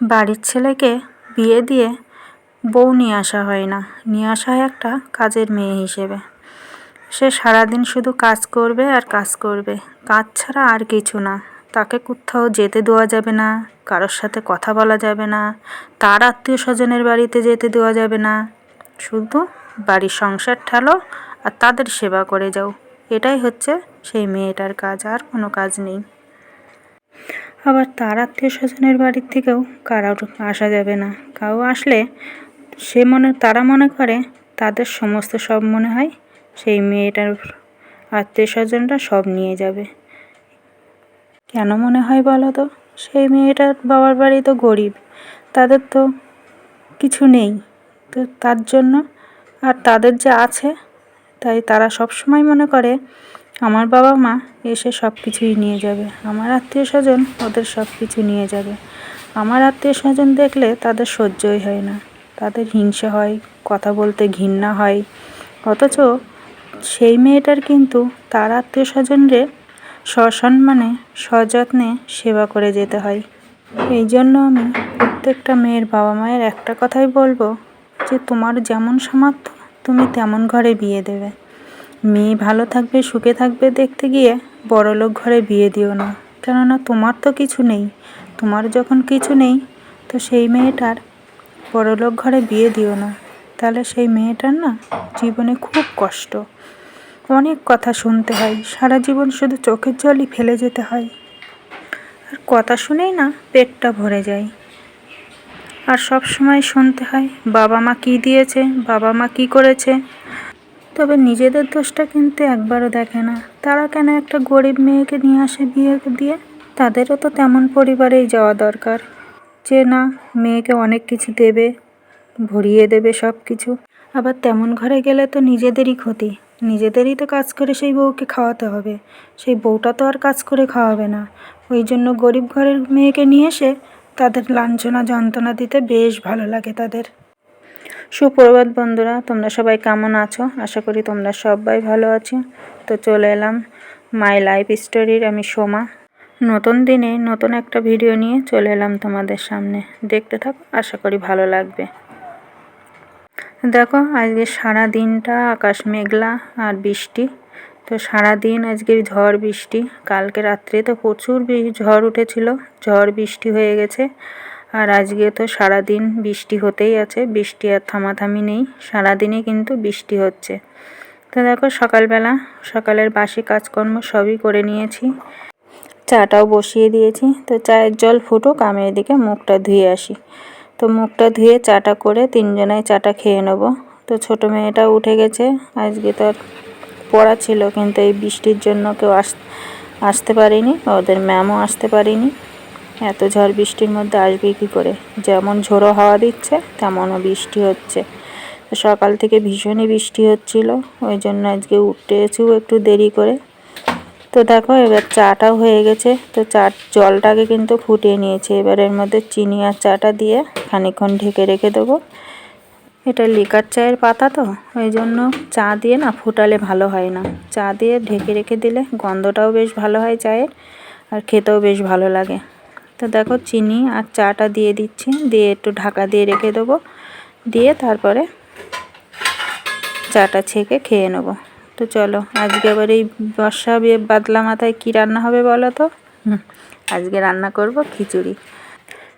বাড়ির ছেলেকে বিয়ে দিয়ে বউ নিয়ে আসা হয় না। নিয়ে আসা হয় একটা কাজের মেয়ে হিসেবে। সে সারাদিন শুধু কাজ করবে আর কাজ করবে। কাজ ছাড়া আর কিছু না। তাকে কোথাও যেতে দেওয়া যাবে না, কারোর সাথে কথা বলা যাবে না, তার আত্মীয় স্বজনের বাড়িতে যেতে দেওয়া যাবে না। শুধু বাড়ির সংসার ঠালো আর তাদের সেবা করে যাও। এটাই হচ্ছে সেই মেয়েটার কাজ, আর কোনো কাজ নেই। আবার তার আত্মীয় স্বজনের বাড়ির থেকেও কারোর আসা যাবে না। কাউ আসলে সে মনে, তারা মনে করে, তাদের সমস্ত সব মনে হয়, সেই মেয়েটার আত্মীয় স্বজনরা সব নিয়ে যাবে। কেন মনে হয় বলো তো? সেই মেয়েটার বাবার বাড়ি তো গরিব, তাদের তো কিছু নেই। তো তার জন্য আর তাদের যে আছে, তাই তারা সব সময় মনে করে আমার বাবা মা এসে সব কিছুই নিয়ে যাবে। আমার আত্মীয় স্বজন ওদের সব কিছু নিয়ে যাবে। আমার আত্মীয় স্বজন দেখলে তাদের সহ্যই হয় না। তাদের হিংসা হয়, কথা বলতে ঘৃণা হয়। অথচ সেই মেয়েটার কিন্তু তার আত্মীয় স্বজনরে সসম্মানে, সযত্নে সেবা করে যেতে হয়। এই জন্য আমি প্রত্যেকটা মেয়ের বাবা মায়ের একটা কথাই বলব যে, তোমার যেমন সামর্থ্য, তুমি তেমন ঘরে বিয়ে দেবে। মেয়ে ভালো থাকবে, সুখে থাকবে দেখতে গিয়ে বড়লোক ঘরে বিয়ে দিও না। কেননা তোমার তো কিছু নেই, তোমার যখন কিছু নেই, তো সেই মেয়েটার বড়লোক ঘরে বিয়ে দিও না। তাহলে সেই মেয়েটার না জীবনে খুব কষ্ট। অনেক কথা শুনতে হয়, সারা জীবন শুধু চোখের জলই ফেলে যেতে হয়। আর কথা শুনেই না পেটটা ভরে যায়। আর সব সময় শুনতে হয়, বাবা মা কী দিয়েছে, বাবা মা কী করেছে তবে নিজেদের দোষটা কিন্তু একবারও দেখে না। তারা কেন একটা গরিব মেয়েকে নিয়ে আসে বিয়ে দিয়ে? তাদেরও তো তেমন পরিবারেই যাওয়া দরকার। যে না, মেয়েকে অনেক কিছু দেবে, ভরিয়ে দেবে সব কিছু আবার তেমন ঘরে গেলে তো নিজেদেরই ক্ষতি। নিজেদেরই তো কাজ করে সেই বউকে খাওয়াতে হবে। সেই বউটা তো আর কাজ করে খাওয়াবে না। ওই জন্য গরিব ঘরের মেয়েকে নিয়ে এসে তাদের লাঞ্ছনা, যন্ত্রণা দিতে বেশ ভালো লাগে তাদের। সুপ্রভাত বন্ধুরা, তোমরা সবাই কেমন আছো? আশা করি তোমরা সবাই ভালো আছো। তো চলে এলাম মাই লাইফ স্টোরির আমি সোমা। নতুন দিনে নতুন একটা ভিডিও নিয়ে চলে এলাম তোমাদের সামনে। দেখতে থাকো, আশা করি ভালো লাগবে। দেখো, আজকে সারা দিনটা আকাশ মেঘলা আর বৃষ্টি। তো সারা দিন আজকে ঝড় বৃষ্টি। কালকে রাত্রে তো প্রচুর ঝড় উঠেছিল। ঝড় বৃষ্টি হয়ে গেছে। আর আজকে তো সারাদিন বৃষ্টি হতেই আছে, বৃষ্টি আর থামাথামি নেই, সারাদিনই কিন্তু বৃষ্টি হচ্ছে। তো দেখো সকালবেলা, সকালের বাসি কাজকর্ম সবই করে নিয়েছি। চাটাও বসিয়ে দিয়েছি, তো চায়ের জল ফুটুক, আমি এদিকে মুখটা ধুয়ে আসি। তো মুখটা ধুয়ে চাটা করে তিনজনায় চাটা খেয়ে নেব। তো ছোট মেয়েটা উঠে গেছে, আজকে তার পড়া ছিল, কিন্তু এই বৃষ্টির জন্য কেউ আস, আসতে পারেনি, ওদের ম্যামও আসতে পারেনি। এত ঝড় বৃষ্টির মধ্যে আসবে কী করে? যেমন ঝোড়ো হাওয়া দিচ্ছে, তেমনও বৃষ্টি হচ্ছে। সকাল থেকে ভীষণই বৃষ্টি হচ্ছিল, ওই জন্য আজকে উঠতেছেও একটু দেরি করে। তো দেখো, এবার চাটাও হয়ে গেছে, তো চা জলটাকে কিন্তু ফুটিয়ে নিয়েছে। এবার এর মধ্যে চিনি আর চাটা দিয়ে খানিক্ষণ ঢেকে রেখে দেবো। এটা লিকার চায়ের পাতা তো, ওই জন্য চা দিয়ে না ফুটালে ভালো হয় না। চা দিয়ে ঢেকে রেখে দিলে গন্ধটাও বেশ ভালো হয় চায়ের, আর খেতেও বেশ ভালো লাগে। তো দেখো চিনি আর চাটা দিয়ে দিচ্ছি, দিয়ে একটু ঢাকা দিয়ে রেখে দেবো। দিয়ে তারপরে চাটা ছেঁকে খেয়ে নেব। তো চলো, আজকে আবার এই বর্ষা বাদলা মাথায় কী রান্না হবে বলো তো? আজকে রান্না করব খিচুড়ি।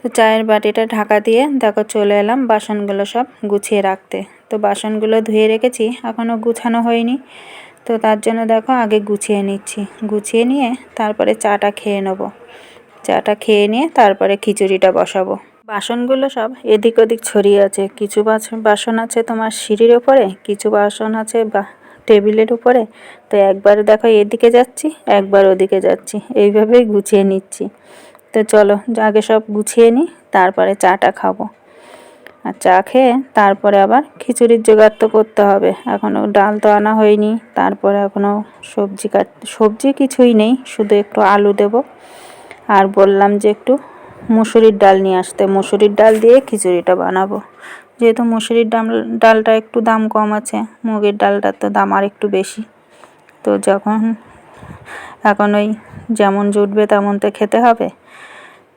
তো চায়ের বাটিটা ঢাকা দিয়ে দেখো চলে এলাম বাসনগুলো সব গুছিয়ে রাখতে। তো বাসনগুলো ধুয়ে রেখেছি এখনও গুছানো হয়নি। তো তার জন্য দেখো আগে গুছিয়ে নিচ্ছি। গুছিয়ে নিয়ে তারপরে চাটা খেয়ে নেব। চাটা খেয়ে নিয়ে তারপরে খিচুড়িটা বসাবো। বাসনগুলো সব এদিক ওদিক ছড়িয়ে আছে। কিছু বাসন আছে তোমার সিঁড়ির ওপরে, কিছু বাসন আছে বা টেবিলের উপরে। তো একবার দেখো এদিকে যাচ্ছি, একবার ওদিকে যাচ্ছি। এইভাবেই গুছিয়ে নিচ্ছি। তো চলো, আগে সব গুছিয়ে নিই, তারপরে চাটা খাব। আর চা খেয়ে তারপরে আবার খিচুড়ির জোগাড় তো করতে হবে। এখনও ডাল তো আনা হয়নি, তারপরে এখনও সবজি কাট সবজি কিছুই নেই, শুধু একটু আলু দেব। আর বললাম যে একটু মুসুরির ডাল নিয়ে আসতে। মুসুরির ডাল দিয়ে খিচুড়িটা বানাবো। যেহেতু মুসুরির ডাল ডালটা একটু দাম কম আছে, মুগের ডালটার তো দাম আর একটু বেশি। তো যখন, এখন ওই যেমন জুটবে তেমন তো খেতে হবে।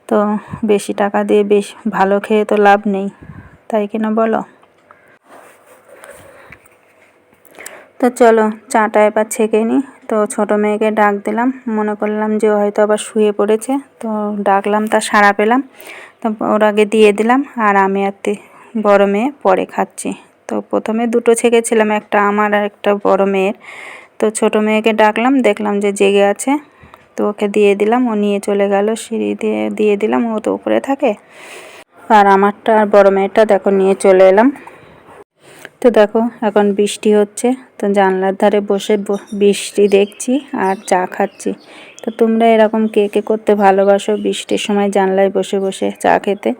তো বেশি টাকা দিয়ে বেশ ভালো খেয়ে তো লাভ নেই। তাই কিনা বলো? তো চলো চাটা এবার ছেঁকে নিই। তো ছোটো মেয়েকে ডাক দিলাম। মনে করলাম যে হয়তো আবার শুয়ে পড়েছে। তো ডাকলাম তা সাড়া পেলাম। তো ওর আগে দিয়ে দিলাম। আর আমি আর বড় মেয়ে পরে খাচ্ছি। তো প্রথমে দুটো ছেঁকেছিলাম, একটা আমার আর একটা বড় মেয়ের। তো ছোট মেয়েকে ডাকলাম, দেখলাম যে জেগে আছে। তো ওকে দিয়ে দিলাম, ও নিয়ে চলে গেল, সিঁড়ি দিয়ে দিয়ে দিলাম, ও তো উপরে থাকে। আর আমারটা আর বড় মেয়েটা দেখো নিয়ে চলে এলাম। তো দেখো, এখন বৃষ্টি হচ্ছে, তো জানলার ধারে বসে বৃষ্টি দেখছি আর চা খাচ্ছি। তো তোমরা এরকম কে কে করতে ভালোবাসো বৃষ্টির সময় জানলায় বসে বসে চা খেতে,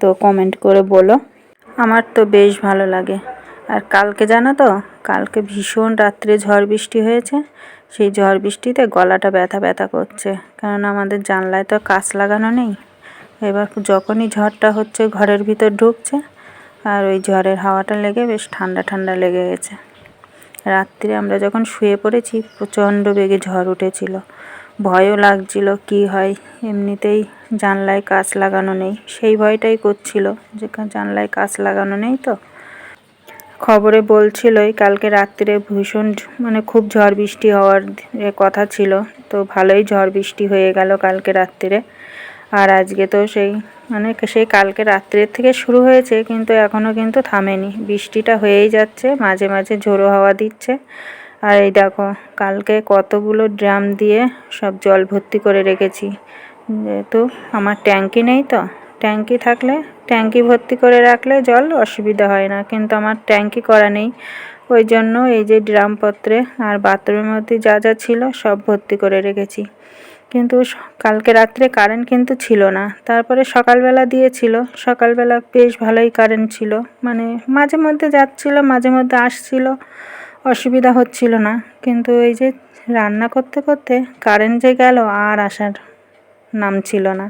তো কমেন্ট করে বলো। আমার তো বেশ ভালো লাগে। আর কালকে জানো তো, কালকে ভীষণ রাত্রে ঝড় বৃষ্টি হয়েছে, সেই ঝড় বৃষ্টিতে গলাটা ব্যথা ব্যথা করছে। কারণ আমাদের জানলায় তো কাঁচ লাগানো নেই, এবার যখনই ঝড়টা হচ্ছে ঘরের ভিতর ঢুকছে আর ওই ঝড়ের হাওয়াটা লেগে বেশ ঠান্ডা ঠান্ডা লেগে গেছে। রাত্রে আমরা যখন শুয়ে পড়েছি, প্রচণ্ড বেগে ঝড় উঠেছিল। ভয়ও লাগছিল, কি হয়? এমনিতেই জানলায় কাঁচ লাগানো নেই। সেই ভয়টাই করছিল যে, জানলায় কাঁচ লাগানো নেই তো? খবরে বলছিলই, কালকে রাত্রে ভীষণ মানে খুব ঝড় বৃষ্টি হওয়ার কথা ছিল। তো ভালোই ঝড় বৃষ্টি হয়ে গেল কালকে রাত্রে। আর আজকে তো সেই মানে সেই কালকে রাত্রের থেকে শুরু হয়েছে, কিন্তু এখনও কিন্তু থামেনি। বৃষ্টিটা হয়েই যাচ্ছে, মাঝে মাঝে ঝোড়ো হাওয়া দিচ্ছে। আর এই দেখো, কালকে কতগুলো ড্রাম দিয়ে সব জল ভর্তি করে রেখেছি। যেহেতু আমার ট্যাঙ্কি নেই তো, ট্যাঙ্কি থাকলে, ট্যাঙ্কি ভর্তি করে রাখলে জল অসুবিধা হয় না, কিন্তু আমার ট্যাঙ্কি করা নেই। ওই জন্য এই যে ড্রামপত্রে আর বাথরুমের মধ্যে যা যা ছিল সব ভর্তি করে রেখেছি। কিন্তু কালকে রাত্রে কারেন্ট কিন্তু ছিল না। তারপরে সকালবেলা দিয়েছিল। সকালবেলা বেশ ভালোই কারেন্ট ছিল। মানে মাঝে মধ্যে যাচ্ছিল, মাঝে মধ্যে আসছিল। অসুবিধা হচ্ছিল না। কিন্তু এই যে রান্না করতে করতে কারেন্ট যে গেল, আর আসার নাম ছিল না।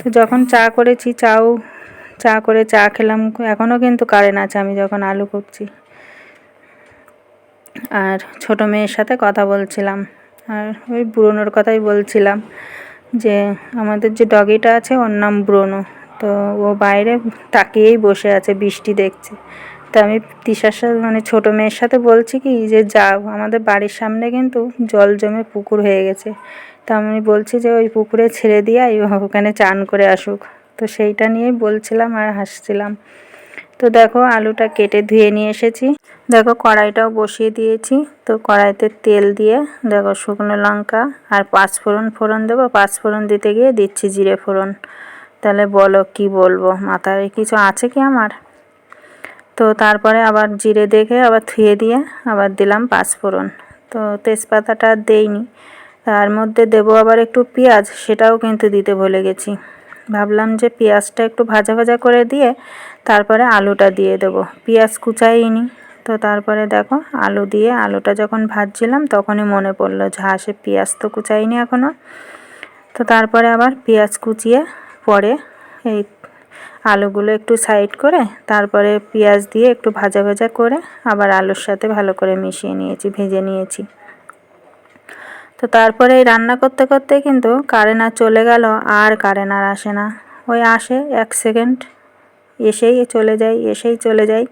তো যখন চা করেছি, চাও, চা করে চা খেলাম এখনও কিন্তু কারেন্ট আছে আমি যখন আলু করছি। আর ছোট মেয়ের সাথে কথা বলছিলাম। আর ওই ব্রুনোর কথাই বলছিলাম যে আমাদের যে ডগিটা আছে ওর নাম ব্রুনো, তো ও বাইরে তাকিয়েই বসে আছে, বৃষ্টি দেখছে। তা আমি তিশার সাথে মানে ছোটো মেয়ের সাথে বলছি কি, যে যা আমাদের বাড়ির সামনে কিন্তু জল জমে পুকুর হয়ে গেছে। তা আমি বলছি যে ওই পুকুরে ছেড়ে দিয়ে ওখানে চান করে আসুক। তো সেইটা নিয়েই বলছিলাম আর হাসছিলাম। তো দেখো আলুটা কেটে ধুয়ে নিয়ে এসেছি। দেখো কড়াইটাও বসিয়ে দিয়েছি। তো কড়াইতে তেল দিয়ে দেখো শুকনো লঙ্কা আর পাঁচ ফোড়ন ফোড়ন দেবো। পাঁচ ফোড়ন দিতে গিয়ে দিচ্ছি জিরে ফোড়ন। তাহলে বলো কি বলব? মাথায় কিছু আছে কি আমার? তো তারপরে আবার জিরে দেখে আবার থুয়ে দিয়ে আবার দিলাম পাঁচ ফোড়ন তো তেজপাতাটা দেইনি। তার মধ্যে দেবো আবার একটু পেঁয়াজ, সেটাও কিন্তু দিতে ভুলে গেছি। ভাবলাম যে পেঁয়াজটা একটু ভাজা ভাজা করে দিয়ে তারপরে আলুটা দিয়ে দেবো। পেঁয়াজ কুচাইনি। তো তারপরে দেখো, আলু দিয়ে আলুটা যখন ভাজছিলাম তখনই মনে পড়ল যে হাঁসে পেঁয়াজ তো কুচাইনি এখনও তো তারপরে আবার পেঁয়াজ কুচিয়ে পরে এই আলুগুলো একটু সাইড করে তারপরে পেঁয়াজ দিয়ে একটু ভাজা ভাজা করে আবার আলুর সাথে ভালো করে মিশিয়ে নিয়েছি, ভেজে নিয়েছি। তো তারপরে এই রান্না করতে করতে কিন্তু কারেন্ট আর চলে গেল, আর কারেন্ট আর আসে না। ওই আসে এক সেকেন্ড এসেই চলে যায়, এসেই চলে যায়।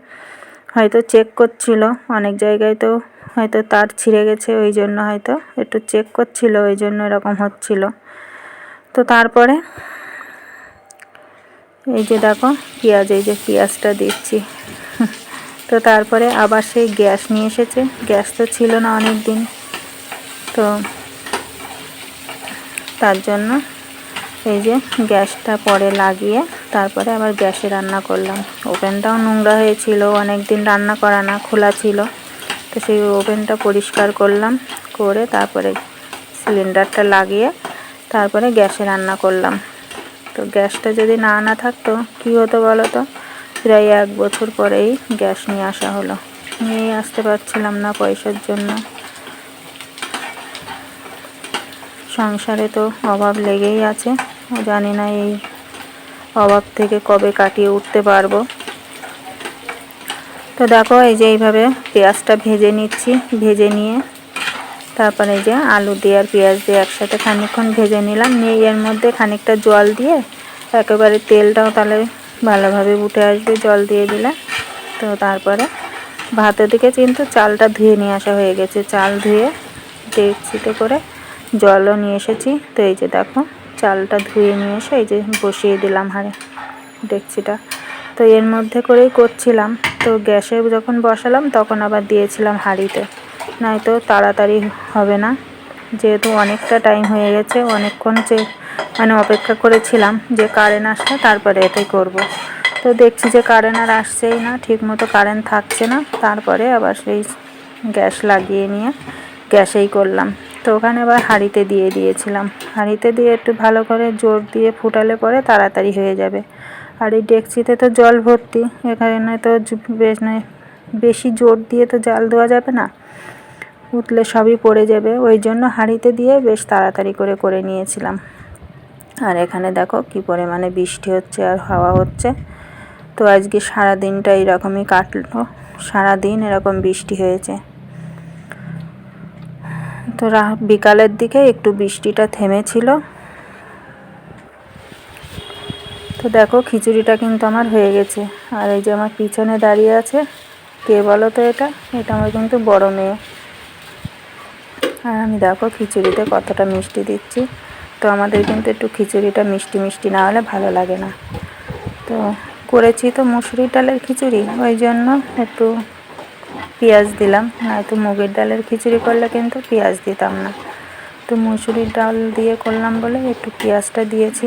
হয়তো চেক করছিল, অনেক জায়গায় তো হয়তো তার ছিঁড়ে গেছে, ওই জন্য হয়তো একটু চেক করছিল, ওই জন্য এরকম হচ্ছিল। তো তারপরে এই যে দেখো, পেঁয়াজ, এই যে পেঁয়াজটা দিচ্ছি। তো তারপরে আবার সেই গ্যাস নিয়ে এসেছে। গ্যাস তো ছিল না অনেক দিন তো তার জন্য এই যে গ্যাসটা পরে লাগিয়ে তারপরে আবার গ্যাসে রান্না করলাম। ওভেনটাও নোংরা হয়েছিল অনেক দিন রান্না করা না, খোলা ছিল। তো সেই ওভেনটা পরিষ্কার করলাম, করে তারপরে সিলিন্ডারটা লাগিয়ে তারপরে গ্যাসে রান্না করলাম। তো গ্যাসটা যদি না আনা থাকতো, কী হতো বলো তো? প্রায় এক বছর পরেই গ্যাস নিয়ে আসা হলো। নিয়েই আসতে পারছিলাম না পয়সার জন্য। সংসারে তো অভাব লেগেই আছে। জানি না এই অভাব থেকে কবে কাটিয়ে উঠতে পারব। তো দেখো, এই যে এইভাবে পেঁয়াজটা ভেজে নিচ্ছি, ভেজে নিয়ে। তারপরে এই যে আলু দিয়ে আর পেঁয়াজ দিয়ে একসাথে খানিকক্ষণ ভেজে নিলাম। নিয়ে এর মধ্যে খানিকটা জল দিয়ে একেবারে তেলটাও তাহলে ভালোভাবে উঠে আসবে, জল দিয়ে দিলে। তো তারপরে ভাতের দিকে কিন্তু চালটা ধুয়ে নিয়ে আসা হয়ে গেছে। চাল ধুয়ে ডেকচিতে করে জলও নিয়ে এসেছি। তো এই যে দেখো, চালটা ধুয়ে নিয়ে এসে এই যে বসিয়ে দিলাম হাড়ে। ডেকচিটা তো এর মধ্যে করেই করছিলাম। তো গ্যাসে যখন বসালাম, তখন আবার দিয়েছিলাম হাঁড়িতে। নয়তো তাড়াতাড়ি হবে না। যেহেতু অনেকটা টাইম হয়ে গেছে, অনেকক্ষণ যে মানে অপেক্ষা করেছিলাম যে কারেন্ট আসলে তারপরে এটাই করব। তো দেখছি যে কারেন্ট আর আসছেই না ঠিক মতো কারেন্ট থাকছে না। তারপরে আবার সেই গ্যাস লাগিয়ে নিয়ে গ্যাসেই করলাম। তো ওখানে আবার হাঁড়িতে দিয়ে দিয়েছিলাম। হাঁড়িতে দিয়ে একটু ভালো করে জোর দিয়ে ফুটালে পরে তাড়াতাড়ি হয়ে যাবে। আর এই ডেকচিতে তো জল ভর্তি, এখানে তো বেশ নয়, বেশি জোর দিয়ে তো জাল দেওয়া যাবে না। উতলে সবই পড়ে যাবে, ওই জন্য হাঁড়িতে দিয়ে বেশ তাড়াতাড়ি করে করে নিয়েছিলাম। আর এখানে দেখো কি পরিমাণে বৃষ্টি হচ্ছে আর হাওয়া হচ্ছে। তো আজকে সারা দিনটা এরকমই কাটলো সারা দিন এরকম বৃষ্টি হয়েছে। তো বিকালের দিকে একটু বৃষ্টিটা থেমেছিল। তো দেখো, খিচুড়িটা কিন্তু আমার হয়ে গেছে। আর এই যে আমার পিছনে দাঁড়িয়ে আছে, কে বলো তো এটা? এটা আমার কিন্তু বড় মেয়ে। আর আমি দেখো, খিচুড়িতে কতটা মিষ্টি দিচ্ছি। তো আমাদের কিন্তু একটু খিচুড়িটা মিষ্টি মিষ্টি না হলে ভালো লাগে না। তো করেছি তো মুসুরির ডালের খিচুড়ি, ওই জন্য একটু পেঁয়াজ দিলাম। নয়তো মুগের ডালের খিচুড়ি করলে কিন্তু পেঁয়াজ দিতাম না। তো মুসুরির ডাল দিয়ে করলাম বলে একটু পেঁয়াজটা দিয়েছি।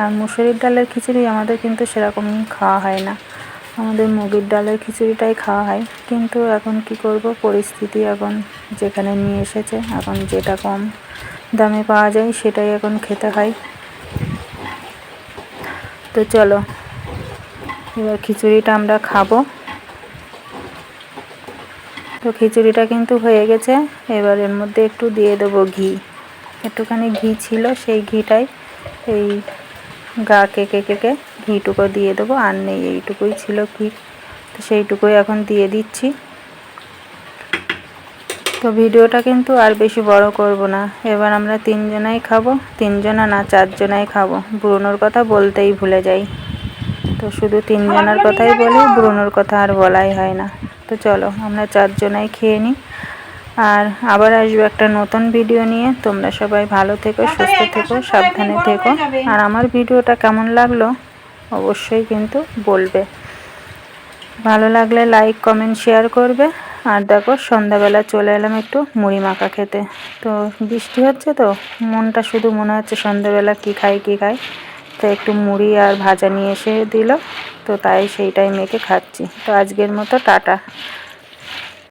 আর মুসুরির ডালের খিচুড়ি আমাদের কিন্তু সেরকম খাওয়া হয় না। আমাদের মুগের ডালের খিচুড়িটাই খাওয়া হয়। কিন্তু এখন কি করব? পরিস্থিতি এখন যেখানে নিয়ে এসেছে, এখন যেটা কম দামে পাওয়া যায় সেটাই এখন খেতে হয়। তো চলো, এবার খিচুড়িটা আমরা খাব। তো খিচুড়িটা কিন্তু হয়ে গেছে। এবার এর মধ্যে একটু দিয়ে দেবো ঘি। একটুখানি ঘি ছিল, সেই ঘিটাই এই গা কেকে কেকে ঘিটুকু দিয়ে দেবো। আর নেই, এইটুকুই ছিল ঘি। তো সেইটুকুই এখন দিয়ে দিচ্ছি। তো ভিডিওটা কিন্তু আর বেশি বড় করব না। এবার আমরা তিনজনাই খাব। তিনজনা না, চারজনাই খাব। ব্রুনোর কথা বলতেই ভুলে যাই। তো শুধু তিনজনের কথাই বলি, ব্রুনোর কথা আর বলাই হয় না। তো চলো আমরা চারজনাই খেয়ে নিই। আর আবার আসব একটা নতুন ভিডিও নিয়ে। তোমরা সবাই ভালো থেকো সুস্থ থেকো সাবধানে থেকো। আর আমার ভিডিওটা কেমন লাগল? অবশ্যই কিন্তু বলবে। ভালো লাগলে লাইক কমেন্ট শেয়ার করবে। আর দেখো সন্ধ্যাবেলা চলে এলাম একটু মুড়ি মাখা খেতে। তো বৃষ্টি হচ্ছে তো মনটা শুধু মনে হচ্ছে সন্ধ্যাবেলা কী খাই কী খাই। তো একটু মুড়ি আর ভাজা নিয়ে এসে দিল। তো তাই সেইটাই মেখে খাচ্ছি। তো আজকের মতো টাটা।